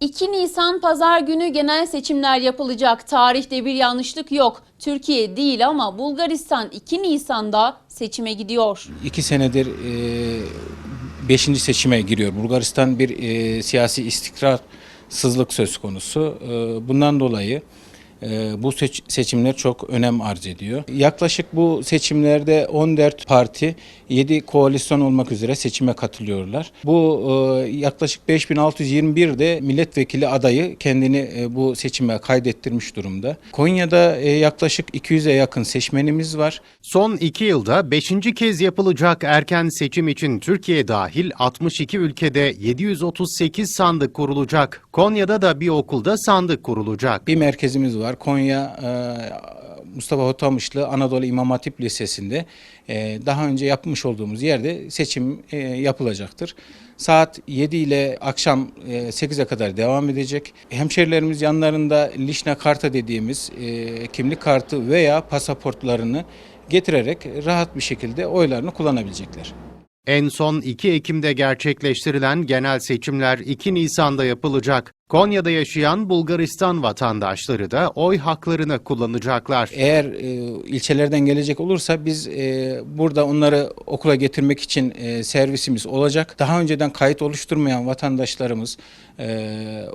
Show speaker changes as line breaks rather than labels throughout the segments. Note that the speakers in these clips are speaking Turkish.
2 Nisan pazar günü genel seçimler yapılacak. Tarihte bir yanlışlık yok. Türkiye değil ama Bulgaristan 2 Nisan'da seçime gidiyor.
İki senedir e, seçime giriyor. Bulgaristan bir e, siyasi istikrarsızlık söz konusu. E, bundan dolayı bu seç- seçimler çok önem arz ediyor. Yaklaşık bu seçimlerde 14 parti, 7 koalisyon olmak üzere seçime katılıyorlar. Bu e, yaklaşık 5621 de milletvekili adayı kendini e, bu seçime kaydettirmiş durumda. Konya'da e, yaklaşık 200'e yakın seçmenimiz var.
Son iki yılda beşinci kez yapılacak erken seçim için Türkiye dahil 62 ülkede 738 sandık kurulacak. Konya'da da bir okulda sandık kurulacak.
Bir merkezimiz var. Konya e, Mustafa Hotamışlı Anadolu İmam Hatip Lisesi'nde e, daha önce yapmış olduğumuz yerde seçim e, yapılacaktır. Saat 7 ile akşam e, 8'e kadar devam edecek. Hemşerilerimiz yanlarında Lişne karta dediğimiz kimlik kartı veya pasaportlarını getirerek rahat bir şekilde oylarını kullanabilecekler.
En son 2 Ekim'de gerçekleştirilen genel seçimler 2 Nisan'da yapılacak. Konya'da yaşayan Bulgaristan vatandaşları da oy haklarını kullanacaklar.
Eğer e, ilçelerden gelecek olursa biz e, burada onları okula getirmek için e, servisimiz olacak. Daha önceden kayıt oluşturmayan vatandaşlarımız e,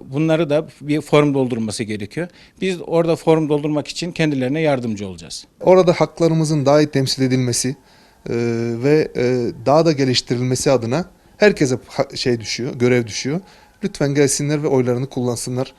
bunları da bir form doldurması gerekiyor. Biz orada form doldurmak için kendilerine yardımcı olacağız.
Orada haklarımızın daha iyi temsil edilmesi e, ve e, daha da geliştirilmesi adına herkese şey düşüyor, görev düşüyor. Lütfen gelsinler ve oylarını kullansınlar.